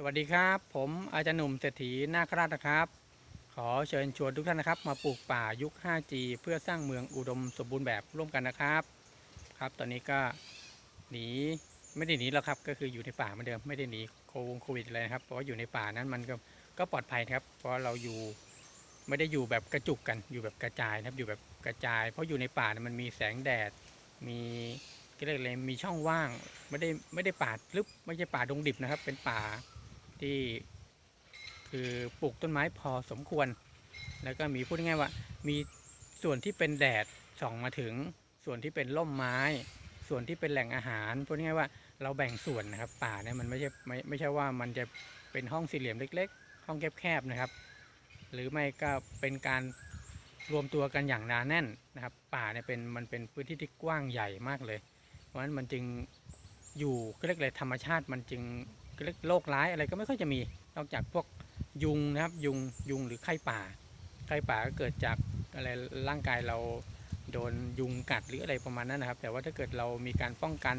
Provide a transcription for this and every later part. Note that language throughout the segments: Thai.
สวัสดีครับ ผมอาจารย์หนุ่มเศรษฐีนาคราชนะครับ ขอเชิญชวนทุกท่านนะครับ มาปลูกป่ายุค 5G เพื่อสร้างเมืองอุดมสมบูรณ์แบบร่วมกันนะครับ ครับ ตอนนี้ก็หนีไม่ได้หนีแล้วครับ ก็คืออยู่ในป่าเหมือนเดิมไม่ได้หนีโควงโควิดอะไรนะครับ เพราะว่าอยู่ในป่านั้นมันก็ก็ปลอดภัยครับ เพราะเราอยู่ไม่ได้อยู่แบบกระจุกกันอยู่แบบกระจายนะครับอยู่แบบกระจาย เพราะอยู่ในป่ามันมีแสงแดดมีก็เรียกอะไรมีช่องว่างไม่ได้ไม่ได้ป่าลึกไม่ใช่ป่าดงดิบนะครับ เป็นป่า ที่คือปลูกต้นไม้พอสมควร แล้วก็มีพูดง่ายว่า มีส่วนที่เป็นแดดส่องมาถึง ส่วนที่เป็นร่มไม้ ส่วนที่เป็นแหล่งอาหารพูดง่ายว่าเราแบ่งส่วนนะครับ ป่าเนี่ยมันไม่ใช่ไม่ไม่ใช่ว่ามันจะเป็นห้องสี่เหลี่ยมเล็ก ๆ ห้องแคบๆนะครับ หรือไม่ก็เป็นการรวมตัวกันอย่างหนาแน่นนะครับ ป่าเนี่ยเป็นมันเป็นพื้นที่ที่กว้างใหญ่มากเลย เพราะฉะนั้นมันจึงอยู่เรียกอะไรธรรมชาติมันจึง โรคร้ายอะไรก็ไม่ค่อยจะมี นอกจากพวกยุงนะครับยุงยุงหรือไข้ป่า ไข้ป่าก็เกิดจากอะไรร่างกายเราโดนยุงกัดหรืออะไรประมาณนั้นนะครับ แต่ว่าถ้าเกิดเรามีการป้องกัน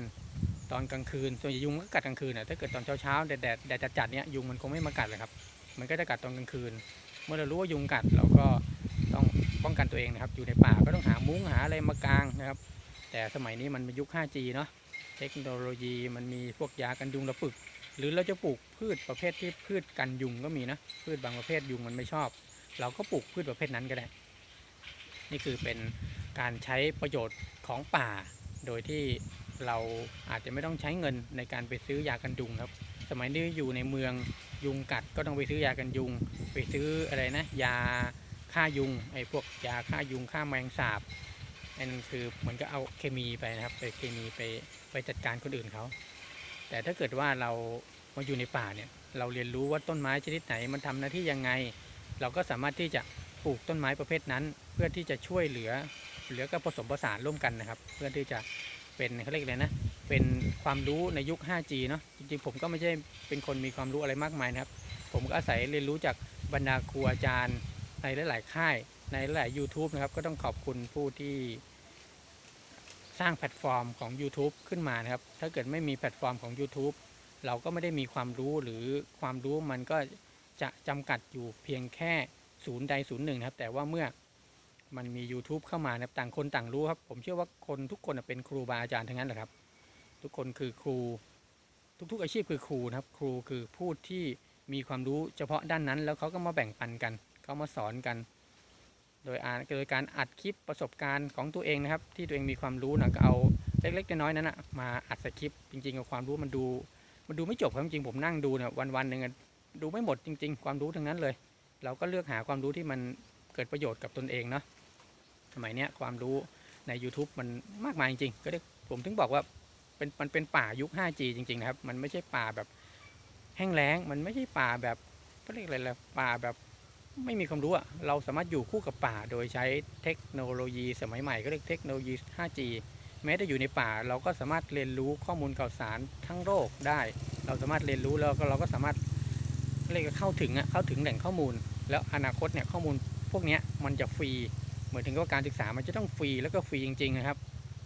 ตอนกลางคืน ส่วนใหญ่ยุงก็กัดกลางคืนนะถ้าเกิดตอนเช้าๆแดดแดดแดดจัดๆเนี้ยยุงมันคงไม่มากัดเลยครับ มันก็จะกัดตอนกลางคืน เมื่อเรารู้ว่ายุงกัดเราก็ต้องป้องกันตัวเองนะครับ อยู่ในป่าก็ต้องหามุ้งหาอะไรมากางนะครับ แต่สมัยนี้มันเป็นยุค 5G เนาะ เทคโนโลยีมันมีพวกยากันยุงระปึก หรือเราจะปลูกพืชประเภทที่พืชกันยุงก็มีนะพืชบางประเภทยุงมันไม่ชอบ เราก็ปลูกพืชประเภทนั้นก็ได้ นี่คือเป็นการใช้ประโยชน์ของป่า โดยที่เราอาจจะไม่ต้องใช้เงินในการไปซื้อยากันยุงครับ สมัยนี้อยู่ในเมืองยุงกัดก็ต้องไปซื้อยากันยุง ไปซื้ออะไรนะ ยาฆ่ายุงไอ้พวกยาฆ่ายุงฆ่าแมลงสาบนั่นคือมือนก็เอาเคมีไปนะครับ ไปเคมีไปไปจัดการคนอื่นเขา แต่ถ้าเกิดว่าเรามาอยู่ในป่าเนี่ยเราเรียนรู้ว่าต้นไม้ชนิดไหนมันทำหน้าที่ยังไง เราก็สามารถที่จะปลูกต้นไม้ประเภทนั้น เพื่อที่จะช่วยเหลือเหลือก็ผสมผสานร่วมกันนะครับ เพื่อที่จะเป็นเขาเรียกอะไรนะเป็นความรู้ในยุค 5G เนาะจริงๆผมก็ไม่ใช่เป็นคนมีความรู้อะไรมากมายนะครับ ผมก็อาศัยเรียนรู้จากบรรดาครูอาจารย์ในหลาย ๆ ค่ายในหลาย YouTube นะครับ ก็ต้องขอบคุณผู้ที่ สร้างแพลตฟอร์มของ YouTube ขึ้นมานะครับ ถ้าเกิดไม่มีแพลตฟอร์มของ YouTube เราก็ไม่ได้มีความรู้หรือความรู้มันก็จะจำกัดอยู่เพียงแค่ศูนย์ใดศูนย์หนึ่งนะครับ แต่ว่าเมื่อมันมี YouTube เข้ามานะครับต่างคนต่างรู้ครับ ผมเชื่อว่าคนทุกคนเป็นครูบาอาจารย์ทั้งนั้นแหละครับ ทุกคนคือครู ทุกๆอาชีพคือครูนะครับ ครูคือผู้ที่มีความรู้เฉพาะด้านนั้น แล้วเขาก็มาแบ่งปันกันเขามาสอนกัน โดยอ่านโดยการอัดคลิปประสบการณ์ของตัวเองนะครับ ที่ตัวเองมีความรู้นะก็เอาเล็กๆน้อยๆนั้นนะมาอัดใส่คลิปจริงๆกับความรู้มันดูมันดูไม่จบครับจริงผมนั่งดูเนี่ยวันๆหนึ่งดูไม่หมดจริง ๆ ความรู้ทั้งนั้นเลย เราก็เลือกหาความรู้ที่มันเกิดประโยชน์กับตนเองเนาะสมัยเนี้ยความรู้ใน YouTube มันมากมายจริงๆ ก็ได้ผมถึงบอกว่าเป็นมันเป็นป่ายุค 5G จริงๆนะครับ มันไม่ใช่ป่าแบบแห้งแล้ง มันไม่ใช่ป่าแบบก็เรียกอะไรล่ะป่าแบบ ไม่มีความรู้อะเราสามารถอยู่คู่กับป่า โดยใช้เทคโนโลยีสมัยใหม่ก็เรียกเทคโนโลยี 5G แม้แต่อยู่ในป่า เราก็สามารถเรียนรู้ข้อมูลข่าวสารทั้งโลกได้ เราสามารถเรียนรู้แล้วก็เราก็สามารถเรียกเข้าถึงอะเข้าถึงแหล่งข้อมูล แล้วอนาคตเนี่ยข้อมูลพวกนี้มันจะฟรีเหมือนถึงกับการศึกษามันจะต้องฟรีแล้วก็ฟรีจริงๆนะครับ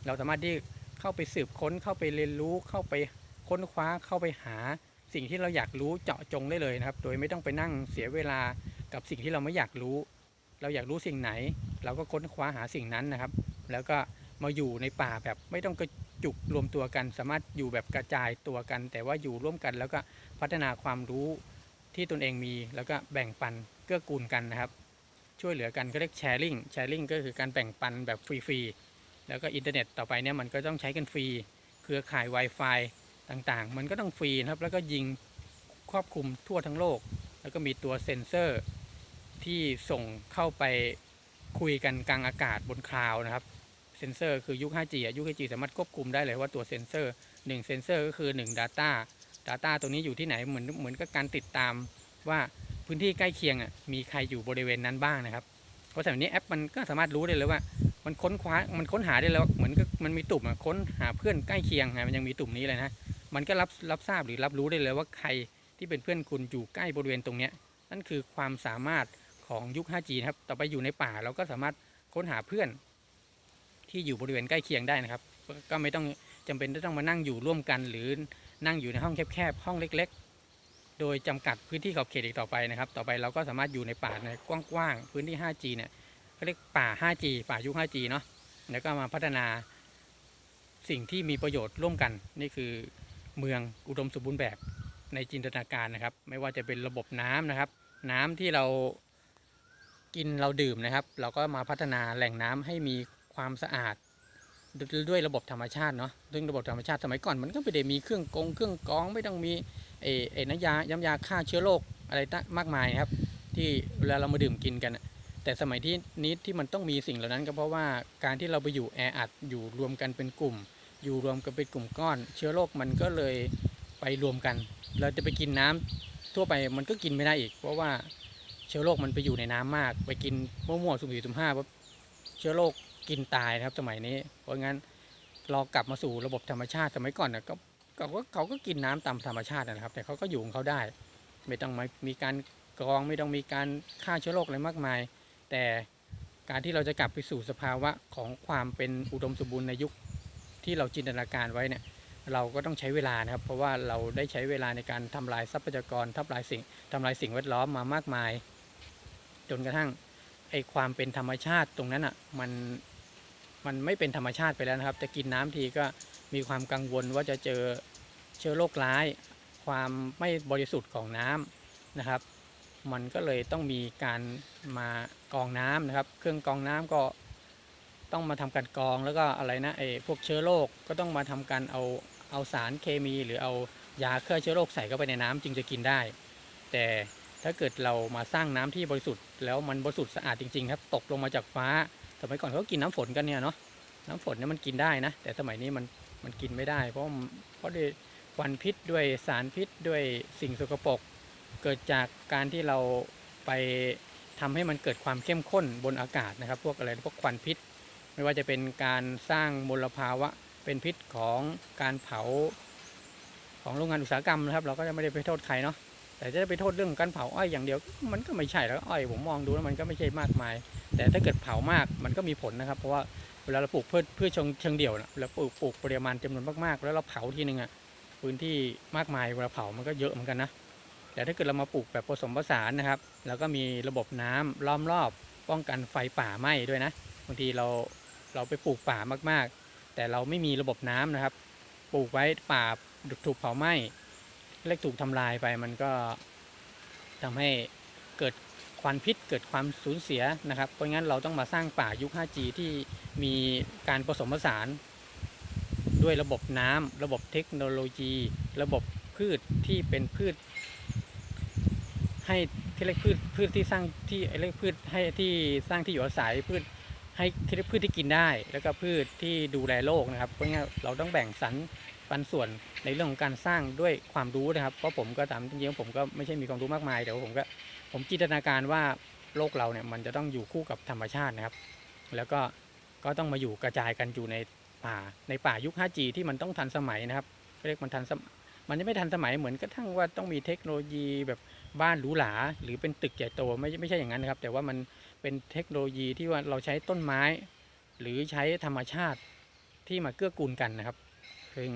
เราสามารถที่เข้าไปสืบค้นเข้าไปเรียนรู้เข้าไปค้นคว้าเข้าไปหาสิ่งที่เราอยากรู้เจาะจงได้เลยนะครับ โดยไม่ต้องไปนั่งเสียเวลา กับสิ่งที่เราไม่อยากรู้ เราอยากรู้สิ่งไหน เราก็ค้นคว้าหาสิ่งนั้นนะครับ แล้วก็มาอยู่ในป่าแบบไม่ต้องกระจุกรวมตัวกัน สามารถอยู่แบบกระจายตัวกัน แต่ว่าอยู่ร่วมกัน แล้วก็พัฒนาความรู้ที่ตนเองมี แล้วก็แบ่งปันเกื้อกูลกันนะครับ ช่วยเหลือกันก็เรียกแชร์ลิงแชร์ลิงก็คือการแบ่งปันแบบฟรีๆแล้วก็อินเทอร์เน็ตต่อไปเนี่ยมันก็ต้องใช้กันฟรีเครือข่าย Wi-Fi ต่างๆ มันก็ต้องฟรีนะครับแล้วก็ยิงครอบคลุมทั่วทั้งโลก แล้วก็มีตัวเซ็นเซอร์ ที่ส่งเข้าไปคุยกันกลางอากาศบนคลาวนะครับเซนเซอร์คือยุค 5G อะยุค 5G สามารถควบคุมได้เลยว่าตัวเซนเซอร์1เซนเซอร์ก็คือ 1 Data Data ตัวนี้อยู่ที่ไหนเหมือนเหมือนกับการติดตามว่าพื้นที่ใกล้เคียงอะมีใครอยู่บริเวณนั้นบ้างนะครับเพราะสมัยนี้แอปมันก็สามารถรู้ได้เลยว่า มันค้นคว้ามันค้นหาได้แล้วเหมือนกับมันมีตุ่มอะค้นหาเพื่อนใกล้เคียงไงมันยังมีตุ่มนี้เลยนะมันก็รับรับทราบหรือรับรู้ได้เลยว่าใครที่เป็นเพื่อนคุณอยู่ใกล้บริเวณตรงเนี้ยนั่นคือความสามารถ ของยุค 5G นะครับ ต่อไปอยู่ในป่าเราก็สามารถค้นหาเพื่อนที่อยู่บริเวณใกล้เคียงได้นะครับ ก็ไม่ต้องจำเป็นที่ต้องมานั่งอยู่ร่วมกัน หรือนั่งอยู่ในห้องแคบๆห้องเล็ก ๆ โดยจำกัดพื้นที่ขอบเขตอีกต่อไปนะครับ ต่อไปเราก็สามารถอยู่ในป่าในกว้างๆพื้นที่ 5G เนี่ยเขาเรียกป่า 5G ป่ายุค 5G เนาะแล้วก็มาพัฒนาสิ่งที่มีประโยชน์ร่วมกัน นี่คือเมืองอุดมสมบูรณ์แบบในจินตนาการนะครับ ไม่ว่าจะเป็นระบบน้ำนะครับ น้ำที่เรา กินเราดื่มนะครับ เราก็มาพัฒนาแหล่งน้ำให้มีความสะอาด ด้วยระบบธรรมชาติเนาะซึ่งระบบธรรมชาติสมัยก่อนมันก็ไม่ได้มีเครื่องกงเครื่องกองไม่ต้องมีเอเอน้ำยาย้ำยาฆ่าเชื้อโรคอะไรต่างมากมายนะครับ ที่เวลาเรามาดื่มกินกันแต่สมัยที่นี้ที่มันต้องมีสิ่งเหล่านั้นก็เพราะว่าการที่เราไปอยู่แออัดอยู่รวมกันเป็นกลุ่ม อยู่รวมกันเป็นกลุ่มก้อน เชื้อโรคมันก็เลยไปรวมกัน เราจะไปกินน้ำทั่วไปมันก็กินไม่ได้อีก เพราะว่า ชื้อโรคมันไปอยู่ในน้ำมาก ไปกินมั่วๆสุ่มสี่สุ่มห้าปั๊บเชื้อโรคกินตายนะครับ สมัยนี้ เพราะงั้นเรากลับมาสู่ระบบธรรมชาติสมัยก่อนนะก็เขาก็เขาก็กินน้ำตามธรรมชาตินะครับ แต่เขาก็อยู่ของเขาได้ ไม่ต้องมีการกรองไม่ต้องมีการฆ่าเชื้อโรคอะไรมากมาย แต่การที่เราจะกลับไปสู่สภาวะของความเป็นอุดมสมบูรณ์ในยุคที่เราจินตนาการไว้เนี่ยเราก็ต้องใช้เวลานะครับ เพราะว่าเราได้ใช้เวลาในการทำลายทรัพยากรทำลายสิ่งทำลายสิ่งแวดล้อมมามากมาย จนกระทั่งไอความเป็นธรรมชาติตรงนั้นอะมันมันไม่เป็นธรรมชาติไปแล้วนะครับ จะกินน้ำทีก็มีความกังวลว่าจะเจอเชื้อโรคร้าย ความไม่บริสุทธิ์ของน้ำนะครับ มันก็เลยต้องมีการมากองน้ำนะครับ เครื่องกองน้ำก็ต้องมาทำการกองแล้วก็อะไรนะไอ้พวกเชื้อโรคก็ต้องมาทำการเอาเอาสารเคมี หรือเอายาฆ่าเชื้อโรคใส่เข้าไปในน้ำจึงจะกินได้ แต่ถ้าเกิดเรามาสร้างน้ำที่บริสุทธิ์ แล้วมันบริสุทธิ์สะอาดจริงๆครับ ตกลงมาจากฟ้า สมัยก่อนเขากินน้ำฝนกันเนี่ยเนาะ น้ำฝนเนี่ยมันกินได้นะ แต่สมัยนี้มันมันกินไม่ได้ เพราะเพราะด้วยควันพิษด้วยสารพิษด้วยสิ่งสกปรก เกิดจากการที่เราไปทำให้มันเกิดความเข้มข้นบนอากาศนะครับ พวกอะไรพวกควันพิษ ไม่ว่าจะเป็นการสร้างมลภาวะ เป็นพิษของการเผาของโรงงานอุตสาหกรรมนะครับ เราก็จะไม่ได้ไปโทษใครเนาะ แต่จะไปโทษเรื่องการเผาอ้อยอย่างเดียว มันก็ไม่ใช่แล้วอ้อยผมมองดูแล้วมันก็ไม่ใช่มากมาย แต่ถ้าเกิดเผามากมันก็มีผลนะครับ เพราะว่าเวลาเราปลูกพืชพืชชงเชิงเดี่ยวนะเราปลูกปลูกปริมาณจำนวนมากๆ แล้วเราเผาทีนึงอะพื้นที่มากมายเวลาเผามันก็เยอะเหมือนกันนะแต่ถ้าเกิดเรามาปลูกแบบผสมผสานนะครับ แล้วก็มีระบบน้ำล้อมรอบ ป้องกันไฟป่าไหม้ด้วยนะบางทีเราเราไปปลูกป่ามากๆ แต่เราไม่มีระบบน้ำนะครับ ปลูกไว้ป่าถูกเผาไหม้ เล็กถูกทำลายไปมันก็ทำให้เกิดควันพิษเกิดความสูญเสียนะครับ เพราะงั้นเราต้องมาสร้างป่ายุค 5G ที่มีการผสมผสานด้วยระบบน้ำระบบเทคโนโลยี ระบบพืชที่เป็นพืช ให้ที่เรียกพืชพืชที่สร้างที่เรียกพืชให้ที่สร้างที่อยู่อาศัยพืช ให้พืชที่กินได้ แล้วก็พืชที่ดูแลโลกนะครับเพราะงั้นเราต้องแบ่งสรรปันส่วนในเรื่องของการสร้างด้วยความรู้นะครับเพราะผมก็ตามจริงๆผมก็ไม่ใช่มีความรู้มากมายแต่ว่าผมก็ผมจินตนาการว่าโลกเราเนี่ยมันจะต้องอยู่คู่กับธรรมชาตินะครับ แล้วก็ก็ต้องมาอยู่กระจายกันอยู่ในป่าในป่ายุค 5G ที่มันต้องทันสมัยนะครับเรียกมันทันสมมันจะไม่ทันสมัยเหมือนกระทั่งว่าต้องมีเทคโนโลยีแบบบ้านหรูหราหรือเป็นตึกใหญ่โตไม่ไม่ใช่อย่างนั้นนะครับ แต่ว่ามัน เป็นเทคโนโลยีที่ว่าเราใช้ต้นไม้ หรือใช้ธรรมชาติที่มาเกื้อกูลกันนะครับซึ่ง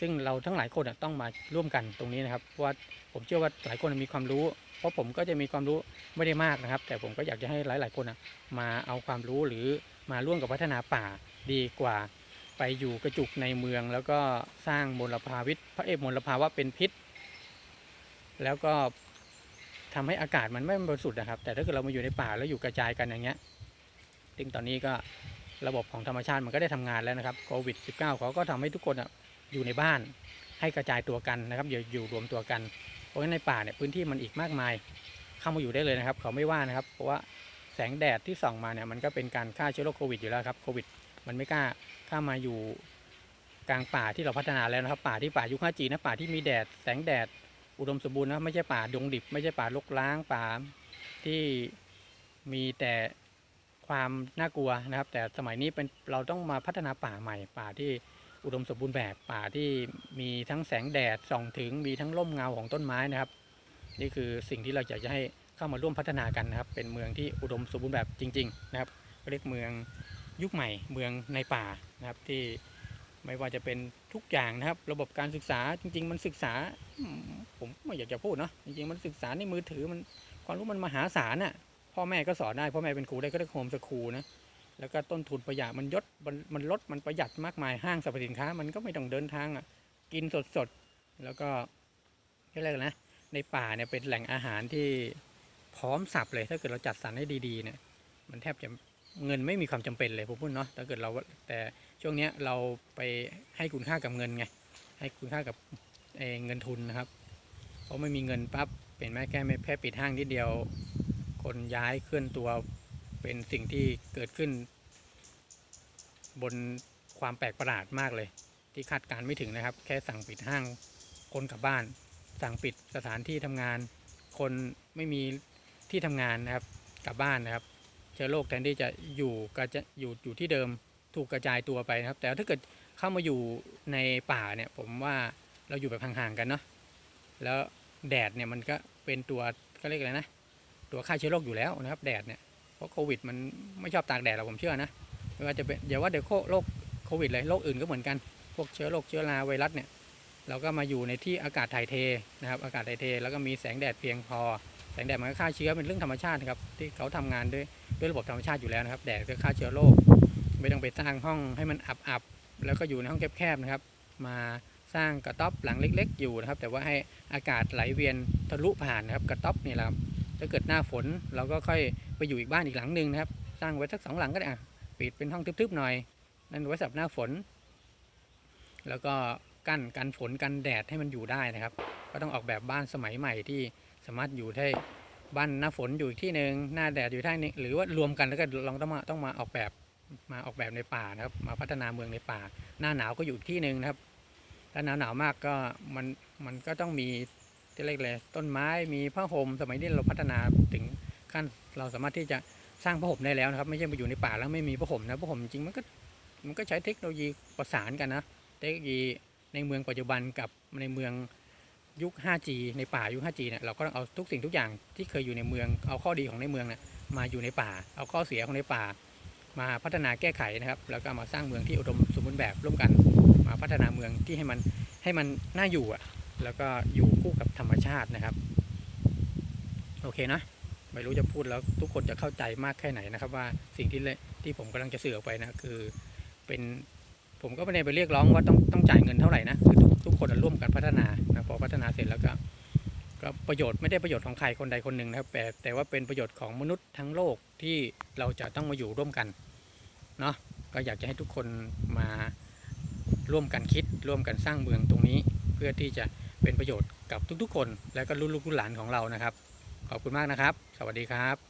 ซึ่งเราทั้งหลายคนต้องมาร่วมกันตรงนี้นะครับเพราะว่าผมเชื่อว่าหลายคนมีความรู้ เพราะผมก็จะมีความรู้ไม่ได้มากนะครับ แต่ผมก็อยากจะให้หลายๆคนมาเอาความรู้หรือมาร่วมกับพัฒนาป่าดีกว่า ไปอยู่กระจุกในเมือง แล้วก็สร้างมลภาวิตพระเอกมลภาวะเป็นพิษ แล้วก็ ทำให้อากาศมันไม่บริสุทธิ์นะครับ แต่ถ้าเกิดเรามาอยู่ในป่าแล้วอยู่กระจายกันอย่างเงี้ยซึ่งตอนนี้ก็ระบบของธรรมชาติมันก็ได้ทำงานแล้วนะครับโควิด -19 เขาก็ทำให้ทุกคนอะอยู่ในบ้านให้กระจายตัวกันนะครับอย่าอยู่รวมตัวกัน เพราะฉะนั้นในป่าเนี่ยพื้นที่มันอีกมากมาย เข้ามาอยู่ได้เลยนะครับ เขาไม่ว่านะครับ เพราะว่าแสงแดดที่ส่องมาเนี่ยมันก็เป็นการฆ่าเชื้อโรคโควิดอยู่แล้วครับโควิด มันไม่กล้าเข้ามาอยู่กลางป่าที่เราพัฒนาแล้วนะครับ ป่าที่ป่ายุค 5G นะป่าที่มีแดดแสงแดด อุดมสมบูรณ์นะไม่ใช่ป่าดงดิบ ไม่ใช่ป่ารกร้างป่าที่มีแต่ความน่ากลัวนะครับ แต่สมัยนี้เป็นเราต้องมาพัฒนาป่าใหม่ ป่าที่อุดมสมบูรณ์แบบป่าที่มีทั้งแสงแดดส่องถึงมีทั้งร่มเงาของต้นไม้นะครับ นี่คือสิ่งที่เราอยากจะให้เข้ามาร่วมพัฒนากันนะครับ เป็นเมืองที่อุดมสมบูรณ์แบบจริง ๆ นะครับเรียกเมืองยุคใหม่เมืองในป่านะครับที่ ไม่ว่าจะเป็นทุกอย่างนะครับ ระบบการศึกษาจริง ๆ มันศึกษา ผมไม่อยากจะพูดเนาะจริงๆ มันศึกษาในมือถือมันความรู้มันมหาศาลน่ะพ่อแม่ก็สอนได้พ่อแม่เป็นครูได้ก็ได้โฮมสคูลนะแล้วก็ต้นทุนประหยัดมันยดมันมันลดมันประหยัดมากมายห้างสรรพสินค้า มันก็ไม่ต้องเดินทางอะกินสดๆแล้วก็เรียกอะไรกันนะในป่าเนี่ยเป็นแหล่งอาหารที่พร้อมสับเลย ถ้าเกิดเราจัดสรรให้ดีๆเนี่ยมันแทบจะเงินไม่มีความจำเป็นเลยผมพูดเนาะถ้าเกิดเราแต่ ช่วงนี้เราไปให้คุณค่ากับเงินไง ให้คุณค่ากับเเงินทุนนะครับ เพราะไม่มีเงินปั๊บเป็นแม่แค่ไม่แค่ปิดห้างนิดเดียว คนย้ายเคลื่อนตัวเป็นสิ่งที่เกิดขึ้น บนความแปลกประหลาดมากเลย ที่คาดการณ์ไม่ถึงนะครับ แค่สั่งปิดห้างคนกลับบ้าน สั่งปิดสถานที่ทำงาน คนไม่มีที่ทำงานนะครับกลับบ้านนะครับ เชื้อโรคแทนที่จะอยู่ก็จะอยู่อยู่ที่เดิม ถูกกระจายตัวไปนะครับ แต่ถ้าเกิดเข้ามาอยู่ในป่าเนี่ยผมว่าเราอยู่แบบห่างๆกันเนาะแล้วแดดเนี่ยมันก็เป็นตัวก็เรียกอะไรนะ ตัวฆ่าเชื้อโรคอยู่แล้วนะครับ แดดเนี่ยเพราะโควิดมันไม่ชอบตากแดดหรอกผมเชื่อนะไม่ว่าจะเป็นอย่าว่าเดี๋ยวโรคโควิดเลยโรคอื่นก็เหมือนกัน พวกเชื้อโรคเชื้อราไวรัสเนี่ยเราก็มาอยู่ในที่อากาศถ่ายเทนะครับ อากาศถ่ายเท แล้วก็มีแสงแดดเพียงพอ แสงแดดมันก็ฆ่าเชื้อเป็นเรื่องธรรมชาติครับที่เขาทำงานด้วยด้วยระบบธรรมชาติอยู่แล้วนะครับ แดดก็ฆ่าเชื้อโรค ไม่ต้องไปสร้างห้องให้มันอับๆแล้วก็อยู่ในห้องแคบๆนะครับ มาสร้างกระต๊อบหลังเล็ก ๆ อยู่นะครับ แต่ว่าให้อากาศไหลเวียนทะลุผ่านนะครับ กระต๊อบนี่แหละครับถ้าเกิดหน้าฝนเราก็ค่อยไปอยู่อีกบ้านอีกหลังหนึ่งนะครับ สร้างไว้สักสองหลังก็ได้อะปิดเป็นห้องทึบๆหน่อย นั่นไว้สำหรับหน้าฝน แล้วก็กั้นกันฝนกันแดดให้มันอยู่ได้นะครับ ก็ต้องออกแบบบ้านสมัยใหม่ที่สามารถอยู่ได้บ้านหน้าฝนอยู่อีกที่หนึ่งหน้าแดดอยู่ที่นึงหรือว่ารวมกันแล้วก็ลองต้องมาต้องมาออกแบบ มาออกแบบในป่านะครับ มาพัฒนาเมืองในป่า หน้าหนาวก็อยู่ที่หนึ่งนะครับ ถ้าหนาวหนาวมากก็มันมันก็ต้องมีที่เรียกเลยต้นไม้มีผ้าห่มสมัยนี้เราพัฒนาถึงขั้นเราสามารถที่จะสร้างผ้าห่มได้แล้วนะครับ ไม่ใช่มาอยู่ในป่าแล้วไม่มีผ้าห่มนะผ้าห่มจริงมันก็มันก็ใช้เทคโนโลยีประสานกันนะเทคโนโลยีในเมืองปัจจุบันกับในเมืองยุค 5G ในป่ายุค 5G เนี่ยเราก็ต้องเอาทุกสิ่งทุกอย่างที่เคยอยู่ในเมืองเอาข้อดีของในเมืองเนี่ยมาอยู่ในป่า เอาข้อเสียของในป่า มาพัฒนาแก้ไขนะครับ แล้วก็มาสร้างเมืองที่อุดมสมบูรณ์แบบร่วมกัน มาพัฒนาเมืองที่ให้มันให้มันน่าอยู่อะ แล้วก็อยู่คู่กับธรรมชาตินะครับ โอเคนะ ไม่รู้จะพูดแล้วทุกคนจะเข้าใจมากแค่ไหนนะครับว่าสิ่งที่ที่ผมกำลังจะสื่อออกไปนะคือเป็นผมก็ไม่ได้ไปเรียกร้องว่าต้องต้องจ่ายเงินเท่าไหร่นะคือทุกทุกคนร่วมกันพัฒนานะพอพัฒนาเสร็จแล้วก็ ก็ประโยชน์ไม่ได้ประโยชน์ของใครคนใดคนหนึ่งนะครับแต่แต่ว่าเป็นประโยชน์ของมนุษย์ทั้งโลกที่เราจะต้องมาอยู่ร่วมกันเนาะก็อยากจะให้ทุกคนมาร่วมกันคิดร่วมกันสร้างเมืองตรงนี้ เพื่อที่จะเป็นประโยชน์กับทุกๆ คน และก็ลูกๆหลานของเรานะครับ ขอบคุณมากนะครับ สวัสดีครับ